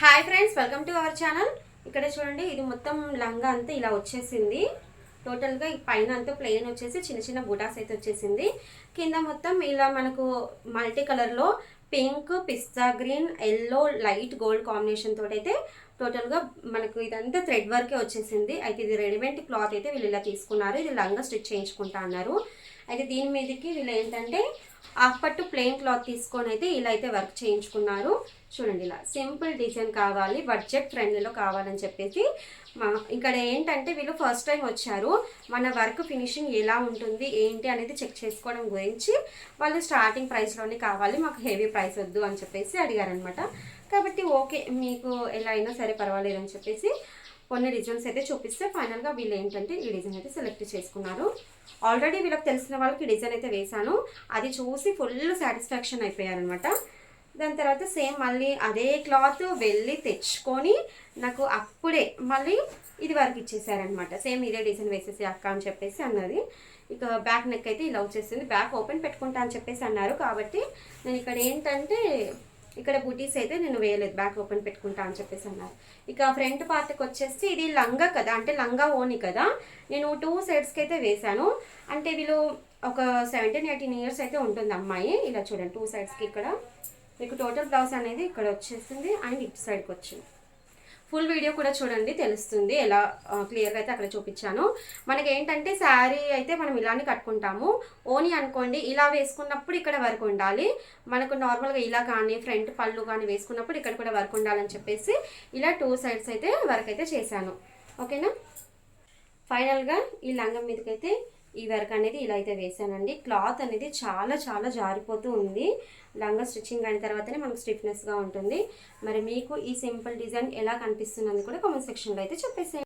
Hi friends welcome to our channel. ఇక్కడ చూడండి ఇది మొత్తం లంగా అంతా ఇలా వచ్చేసింది. టోటల్గా ఈ పైన అంతా ప్లెయిన్ వచ్చేసి చిన్న చిన్న బుటాస్ అయితే వచ్చేసింది. కింద మొత్తం ఇలా మనకు మల్టీ కలర్లో pink pista green yellow light gold combination తోటి అయితే టోటల్గా మనకు ఇదంతా థ్రెడ్ వర్కే వచ్చేసింది. అయితే ఇది రెడీమేడ్ క్లాత్ అయితే వీళ్ళు ఇలా తీసుకున్నారు. ఇది లంగా స్టిచ్ చేయించుకుంటా అన్నారు. అయితే దీని మీదకి వీళ్ళు ఏంటంటే పట్టు ప్లెయిన్ క్లాత్ తీసుకొని అయితే ఇలా అయితే వర్క్ చేయించుకున్నారు. చూడండి ఇలా సింపుల్ డిజైన్ కావాలి బడ్జెట్ ఫ్రెండ్లీలో కావాలని చెప్పేసి మా- ఇక్కడ ఏంటంటే వీళ్ళు ఫస్ట్ టైం వచ్చారు. మన వర్క్ ఫినిషింగ్ ఎలా ఉంటుంది ఏంటి అనేది చెక్ చేసుకోవడం గురించి వాళ్ళు స్టార్టింగ్ ప్రైస్లోనే కావాలి మాకు హెవీ ప్రైస్ వద్దు అని చెప్పేసి అడిగారనమాట కాబట్టి ఓకే మీకు ఎలా అయినా సరే పర్వాలేదు అని చెప్పేసి కొన్ని డిజైన్స్ అయితే చూపిస్తే ఫైనల్గా వీళ్ళు ఏంటంటే ఈ డిజైన్ అయితే సెలెక్ట్ చేసుకున్నారు. ఆల్రెడీ వీళ్ళకి తెలిసిన వాళ్ళకి డిజైన్ అయితే వేశాను. అది చూసి ఫుల్ సాటిస్ఫాక్షన్ అయిపోయారనమాట దాని తర్వాత సేమ్ మళ్ళీ అదే క్లాత్ వెళ్ళి తెచ్చుకొని నాకు అప్పుడే మళ్ళీ ఇది వరకు ఇచ్చేసారనమాట సేమ్ ఇదే డిజైన్ వేసేసి అక్క అని చెప్పేసి అన్నది. ఇక బ్యాక్ నెక్ అయితే ఇలా వచ్చేసింది. బ్యాక్ ఓపెన్ పెట్టుకుంటా అని చెప్పేసి అన్నారు. కాబట్టి నేను ఇక్కడ ఏంటంటే ఇక్కడ బూటీస్ అయితే నేను వేయలేదు బ్యాక్ ఓపెన్ పెట్టుకుంటా అని చెప్పేసి అన్నారు. ఇక ఫ్రంట్ పార్ట్కి వచ్చేసి ఇది లంగా కదా అంటే లంగా ఓని కదా. నేను టూ సైడ్స్కి అయితే వేశాను. అంటే వీళ్ళు ఒక సెవెంటీన్ ఎయిటీన్ ఇయర్స్ అయితే ఉంటుంది అమ్మాయి. ఇలా చూడండి టూ సైడ్స్కి ఇక్కడ. మీకు టోటల్ బ్లౌజ్ అనేది ఇక్కడ వచ్చేసింది అండ్ ఇటు సైడ్కి వచ్చింది. ఫుల్ వీడియో కూడా చూడండి తెలుస్తుంది. ఎలా క్లియర్గా అయితే అక్కడ చూపించాను. మనకి ఏంటంటే శారీ అయితే మనం ఇలానే కట్టుకుంటాము. ఓని అనుకోండి ఇలా వేసుకున్నప్పుడు ఇక్కడ వరకు ఉండాలి. మనకు నార్మల్గా ఇలా కానీ ఫ్రంట్ పళ్ళు కానీ వేసుకున్నప్పుడు ఇక్కడ కూడా వర్క్ ఉండాలని చెప్పేసి ఇలా టూ సైడ్స్ అయితే వర్క్ అయితే చేశాను. ఓకేనా ఫైనల్గా ఈ లంగం మీదకైతే ఈ వర్క్ అనేది ఇలా అయితే వేసానండి క్లాత్ అనేది చాలా చాలా జారిపోతూ ఉంది. లంగా స్టిచ్చింగ్ అయిన తర్వాతనే మనకు స్టిఫ్నెస్గా ఉంటుంది. మరి మీకు ఈ సింపుల్ డిజైన్ ఎలా కనిపిస్తుందని కూడా కామెంట్ సెక్షన్లో అయితే చెప్పేసేయండి.